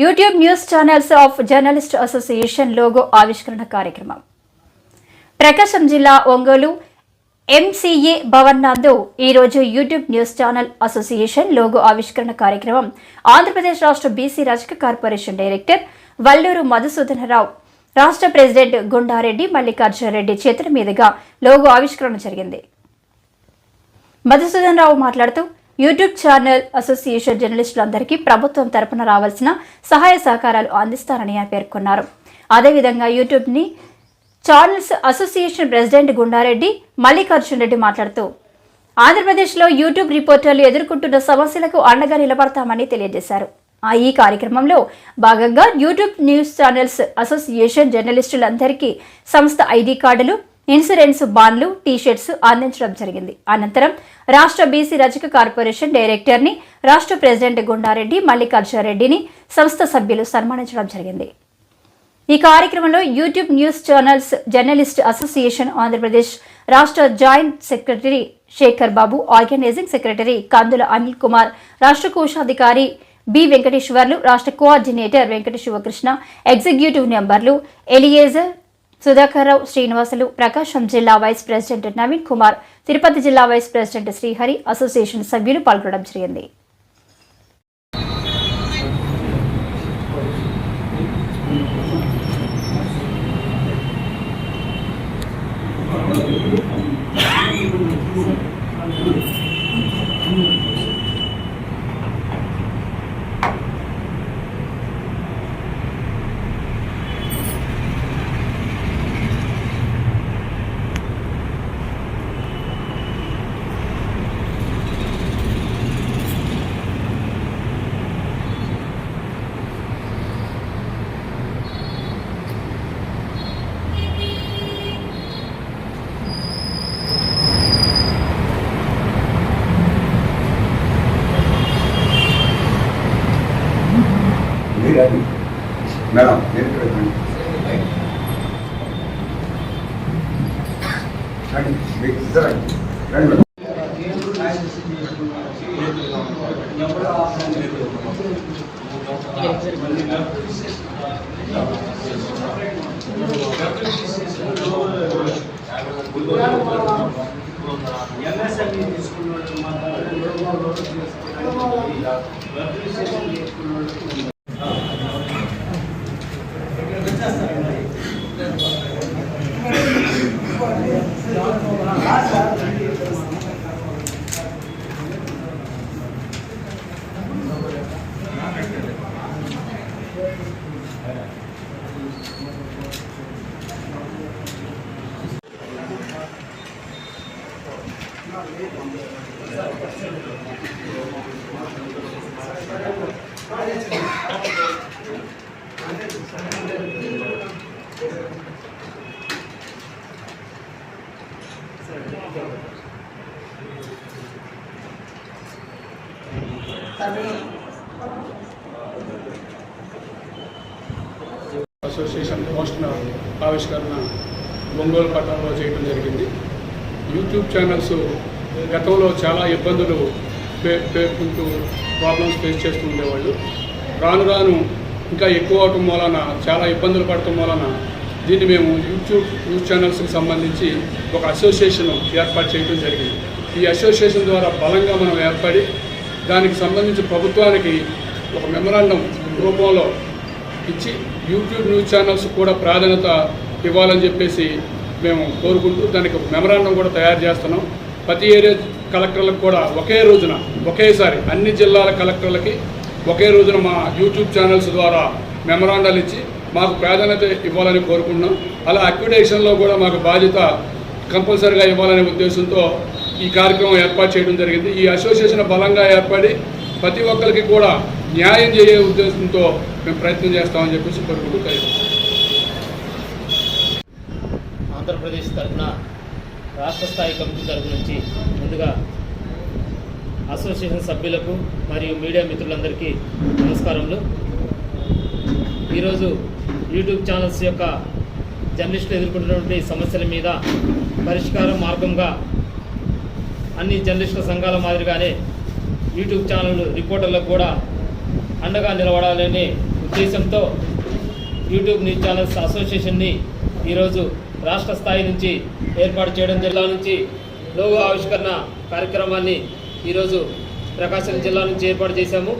YouTube news channels of journalist association logo ఆవిష్కరణ కార్యక్రమం. ప్రకాశం జిల్లా ఒంగోలు ఎంసీఏ భవన్ నందు ఈరోజు YouTube news channel association logo ఆవిష్కరణ కార్యక్రమం. ఆంధ్రప్రదేశ్ రాష్ట్ర బీసీ రాజకీయ కార్పొరేషన్ డైరెక్టర్ వల్లూరు మధుసూదనరావు రాష్ట్ర ప్రెసిడెంట్ గుండారెడ్డి మల్లికార్జున రెడ్డి చేతుల మీదుగా లోగో ఆవిష్కరణ జరిగింది. మధుసూదన్ రావు మాట్లాడుతూ యూట్యూబ్ ఛానల్ అసోసియేషన్ జర్నలిస్టులందరికీ ప్రభుత్వం తరపున రావాల్సిన సహాయ సహకారాలు అందిస్తారని ఆయన పేర్కొన్నారు. అదేవిధంగా యూట్యూబ్ని channels association president Gundareddy Mallikarjun Reddy మాట్లాడుతూ ఆంధ్రప్రదేశ్లో యూట్యూబ్ రిపోర్టర్లు ఎదుర్కొంటున్న సమస్యలకు అండగా నిలబడతామని తెలియజేశారు. ఆ ఈ కార్యక్రమంలో భాగంగా యూట్యూబ్ న్యూస్ ఛానల్స్ అసోసియేషన్ జర్నలిస్టులందరికీ సంస్థ ఐడి కార్డులు ఇన్సూరెన్స్ బాండ్లు టీషర్ట్స్ అందించడం జరిగింది. అనంతరం రాష్ట్ర బీసీ రజక కార్పొరేషన్ డైరెక్టర్ని రాష్ట్ర ప్రెసిడెంట్ గుండారెడ్డి మల్లికార్జున రెడ్డిని సంస్థ సభ్యులు సన్మానించడం జరిగింది. ఈ కార్యక్రమంలో YouTube news channels journalist association Andhra Pradesh రాష్ట్ర joint secretary Shekhar Babu organising secretary Kandula Anil Kumar రాష్ట్ర కోశాధికారి బి వెంకటేశ్వర్లు రాష్ట్ర కోఆర్డినేటర్ వెంకట శివకృష్ణ ఎగ్జిక్యూటివ్ మెంబర్లు ఎలియేజర్ సుధాకర్రావు శ్రీనివాసులు ప్రకాశం జిల్లా వైస్ ప్రెసిడెంట్ నవీన్ కుమార్ తిరుపతి జిల్లా వైస్ ప్రెసిడెంట్ శ్రీహరి అసోసియేషన్ సభ్యులు పాల్గొనడం జరిగింది. మేడం మీరు ఇక్కడ రండి. ఎంఎస్ఎంఈ అసోసియేషన్ పోస్ట్న ఆవిష్కరణ ఒంగోలు పట్టణంలో చేయడం జరిగింది. యూట్యూబ్ ఛానల్స్ గతంలో చాలా ఇబ్బందులు పే- పేర్కొంటూ ప్రాబ్లమ్స్ ఫేస్ చేస్తూ ఉండేవాళ్ళు. రాను రాను ఇంకా ఎక్కువ అవటం వలన చాలా ఇబ్బందులు పడటం వలన దీన్ని మేము యూట్యూబ్ న్యూస్ ఛానల్స్కి సంబంధించి ఒక అసోసియేషన్ ఏర్పాటు చేయడం జరిగింది. ఈ అసోసియేషన్ ద్వారా బలంగా మనం ఏర్పడి దానికి సంబంధించి ప్రభుత్వానికి ఒక మెమరాండం రూపంలో ఇచ్చి యూట్యూబ్ న్యూస్ ఛానల్స్ కూడా ప్రాధాన్యత ఇవ్వాలని చెప్పేసి మేము కోరుకుంటూ దానికి మెమరాండం కూడా తయారు చేస్తున్నాం. ప్రతి ఏరియా కలెక్టర్లకు కూడా ఒకే రోజున ఒకేసారి అన్ని జిల్లాల కలెక్టర్లకి ఒకే రోజున మా యూట్యూబ్ ఛానల్స్ ద్వారా మెమరాండాలు ఇచ్చి మాకు ప్రాధాన్యత ఇవ్వాలని కోరుకుంటున్నాం. అలా అక్విడేషన్లో కూడా మాకు బాధ్యత కంపల్సరీగా ఇవ్వాలనే ఉద్దేశంతో ఈ కార్యక్రమం ఏర్పాటు చేయడం జరిగింది. ఈ అసోసియేషన్ బలంగా ఏర్పడి ప్రతి ఒక్కరికి కూడా న్యాయం చేయ ఉద్దేశంతో మేము ప్రయత్నం చేస్తామని చెప్పేసి కోరుకుంటూ ఆంధ్రప్రదేశ్ తరఫున రాష్ట్ర స్థాయి కమిటీ తరఫు నుంచి ముందుగా అసోసియేషన్ సభ్యులకు మరియు మీడియా మిత్రులందరికీ నమస్కారములు. ఈరోజు యూట్యూబ్ ఛానల్స్ యొక్క జర్నలిస్టులు ఎదుర్కొంటున్నటువంటి సమస్యల మీద పరిష్కారం మార్గంగా అన్ని జర్నలిస్టుల సంఘాల మాదిరిగానే యూట్యూబ్ ఛానల్ రిపోర్టర్లకు కూడా అండగా నిలబడాలనే ఉద్దేశంతో యూట్యూబ్ న్యూస్ ఛానల్స్ అసోసియేషన్ని ఈరోజు రాష్ట్ర స్థాయి నుంచి ఏర్పాటు చేయడం జిల్లా నుంచి లోగో ఆవిష్కరణ కార్యక్రమాన్ని ఈరోజు ప్రకాశం జిల్లా నుంచి ఏర్పాటు చేశాము.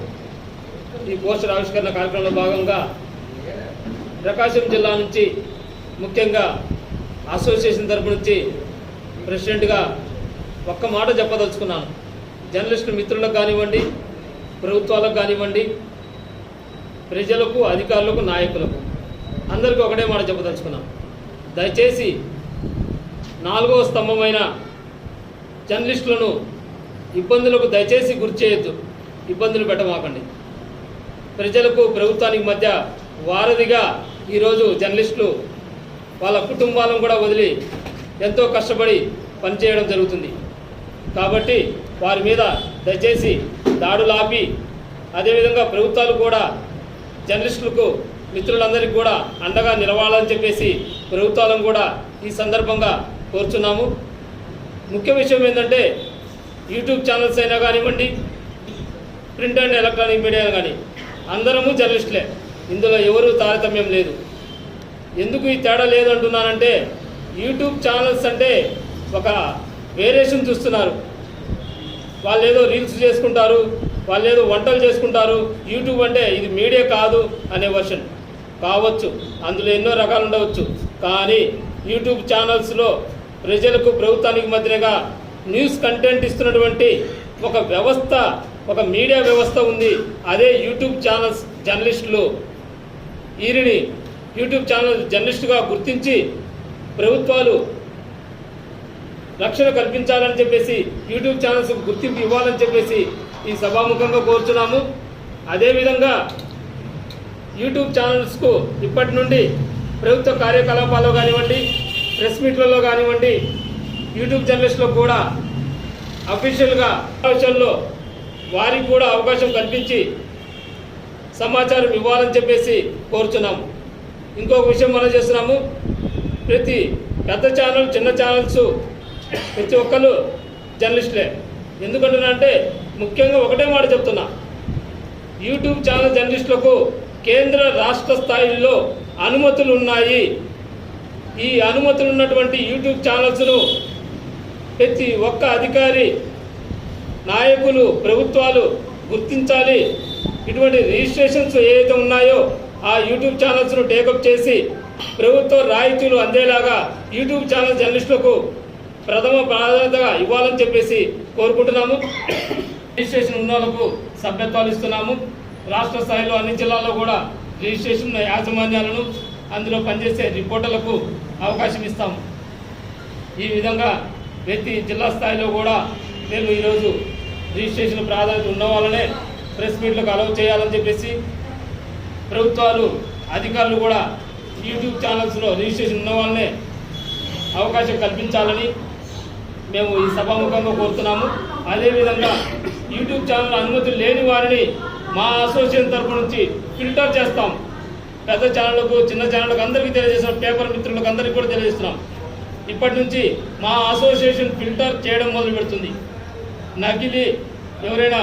ఈ పోస్టర్ ఆవిష్కరణ కార్యక్రమంలో భాగంగా ప్రకాశం జిల్లా నుంచి ముఖ్యంగా అసోసియేషన్ తరపు నుంచి ప్రెసిడెంట్గా ఒక్క మాట చెప్పదలుచుకున్నాను. జర్నలిస్టు మిత్రులకు కానివ్వండి ప్రభుత్వాలకు కానివ్వండి ప్రజలకు అధికారులకు నాయకులకు అందరికీ ఒకటే మాట చెప్పదలుచుకున్నాం దయచేసి నాలుగవ స్తంభమైన జర్నలిస్టులను ఇబ్బందులకు దయచేసి గురిచేయొద్దు ఇబ్బందులు పెట్టమాకండి. ప్రజలకు ప్రభుత్వానికి మధ్య వారధిగా ఈరోజు జర్నలిస్టులు వాళ్ళ కుటుంబాలను కూడా వదిలి ఎంతో కష్టపడి పనిచేయడం జరుగుతుంది. కాబట్టి వారి మీద దయచేసి దాడులు ఆపి అదేవిధంగా ప్రభుత్వాలు కూడా జర్నలిస్టులకు మిత్రులందరికీ కూడా అండగా నిలవాలని చెప్పేసి ప్రభుత్వాలను కూడా ఈ సందర్భంగా కోరుచున్నాము. ముఖ్య విషయం ఏంటంటే యూట్యూబ్ ఛానల్స్ అయినా కానివ్వండి ప్రింట్ అండ్ ఎలక్ట్రానిక్ మీడియా కానీ అందరము జర్నలిస్టులే. ఇందులో ఎవరూ తారతమ్యం లేదు. ఎందుకు ఈ తేడా లేదంటున్నానంటే యూట్యూబ్ ఛానల్స్ అంటే ఒక వేరియేషన్ చూస్తున్నారు. వాళ్ళు ఏదో రీల్స్ చేసుకుంటారు వాళ్ళు ఏదో వంటలు చేసుకుంటారు. యూట్యూబ్ అంటే ఇది మీడియా కాదు అనే వర్షన్. కావచ్చు అందులో ఎన్నో రకాలు ఉండవచ్చు. కానీ యూట్యూబ్ ఛానల్స్లో ప్రజలకు ప్రభుత్వానికి మధ్యగా న్యూస్ కంటెంట్ ఇస్తున్నటువంటి ఒక వ్యవస్థ ఒక మీడియా వ్యవస్థ ఉంది. అదే యూట్యూబ్ ఛానల్స్ జర్నలిస్టులు. వీరిని యూట్యూబ్ ఛానల్ జర్నలిస్టుగా గుర్తించి ప్రభుత్వాలు రక్షణ కల్పించాలని చెప్పేసి యూట్యూబ్ ఛానల్స్ గుర్తింపు ఇవ్వాలని చెప్పేసి ఈ సభాముఖంగా కోరుచున్నాము. అదేవిధంగా యూట్యూబ్ ఛానల్స్కు ఇప్పటి నుండి ప్రభుత్వ కార్యకలాపాల్లో కానివ్వండి ప్రెస్ మీట్లలో కానివ్వండి యూట్యూబ్ జర్నలిస్టులో కూడా అఫీషియల్గా సమావేశంలో వారికి కూడా అవకాశం కల్పించి సమాచారం ఇవ్వాలని చెప్పేసి కోరుచున్నాము ఇంకొక విషయం మనం చేస్తున్నాము. ప్రతి పెద్ద ఛానల్ చిన్న ఛానల్స్ ప్రతి ఒక్కరు జర్నలిస్టులే. ఎందుకంటున్నానంటే ముఖ్యంగా ఒకటే మాట చెప్తున్నా. యూట్యూబ్ ఛానల్ జర్నలిస్టులకు కేంద్ర రాష్ట్ర స్థాయిల్లో అనుమతులు ఉన్నాయి ఈ అనుమతులు ఉన్నటువంటి యూట్యూబ్ ఛానల్స్ను ప్రతి ఒక్క అధికారి నాయకులు ప్రభుత్వాలు గుర్తించాలి. ఇటువంటి రిజిస్ట్రేషన్స్ ఏవైతే ఉన్నాయో ఆ యూట్యూబ్ ఛానల్స్ను టేకప్ చేసి ప్రభుత్వ రాయితీలు అందేలాగా యూట్యూబ్ ఛానల్ జర్నలిస్టులకు ప్రథమ ప్రాధాన్యతగా ఇవ్వాలని చెప్పేసి కోరుకుంటున్నాము. రిజిస్ట్రేషన్ ఉన్న వాళ్ళకు సభ్యత్వాలు ఇస్తున్నాము. రాష్ట్ర స్థాయిలో అన్ని జిల్లాల్లో కూడా రిజిస్ట్రేషన్ యాజమాన్యాలను అందులో పనిచేసే రిపోర్టర్లకు అవకాశం ఇస్తాము. ఈ విధంగా ప్రతి జిల్లా స్థాయిలో కూడా మేము ఈరోజు రిజిస్ట్రేషన్ ప్రాధాన్యత ఉన్న వాళ్ళనే ప్రెస్ మీట్లకు అలౌ చేయాలని చెప్పేసి ప్రభుత్వాలు అధికారులు కూడా యూట్యూబ్ ఛానల్స్లో రిజిస్ట్రేషన్ ఉన్న వాళ్ళనే అవకాశం కల్పించాలని మేము ఈ సభాముఖంగా కోరుతున్నాము. అదేవిధంగా యూట్యూబ్ ఛానల్ అనుమతి లేని వారిని మా అసోసియేషన్ తరపు నుంచి ఫిల్టర్ చేస్తాం. పెద్ద ఛానళ్ళకు చిన్న ఛానళ్ళకు అందరికీ తెలియజేస్తున్నాం. పేపర్ మిత్రులకు అందరికీ కూడా తెలియజేస్తున్నాం. ఇప్పటి నుంచి మా అసోసియేషన్ ఫిల్టర్ చేయడం మొదలు పెడుతుంది. నకిలీ ఎవరైనా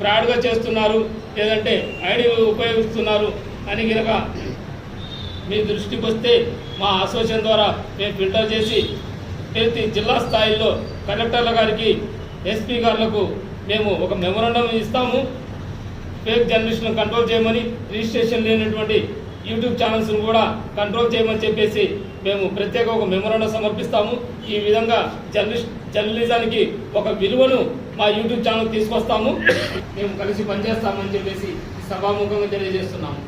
ఫ్రాడ్గా చేస్తున్నారు లేదంటే ఐడి ఉపయోగిస్తున్నారు అని కనుక మీ దృష్టికి వస్తే మా అసోసియేషన్ ద్వారా మేము ఫిల్టర్ చేసి ప్రతి జిల్లా స్థాయిలో కలెక్టర్ల గారికి ఎస్పీ గారులకు మేము ఒక మెమొరండం ఇస్తాము. ఫేక్ జర్నలిస్టులను కంట్రోల్ చేయమని రిజిస్ట్రేషన్ లేనటువంటి యూట్యూబ్ ఛానల్స్ను కూడా కంట్రోల్ చేయమని చెప్పేసి మేము ప్రత్యేక ఒక మెమోరాండం సమర్పిస్తాము. ఈ విధంగా జర్నలిస్ట్ జర్నలిజానికి ఒక విలువను మా యూట్యూబ్ ఛానల్ తీసుకొస్తాము. మేము కలిసి పనిచేస్తామని చెప్పేసి సభాముఖంగా తెలియజేస్తున్నాము.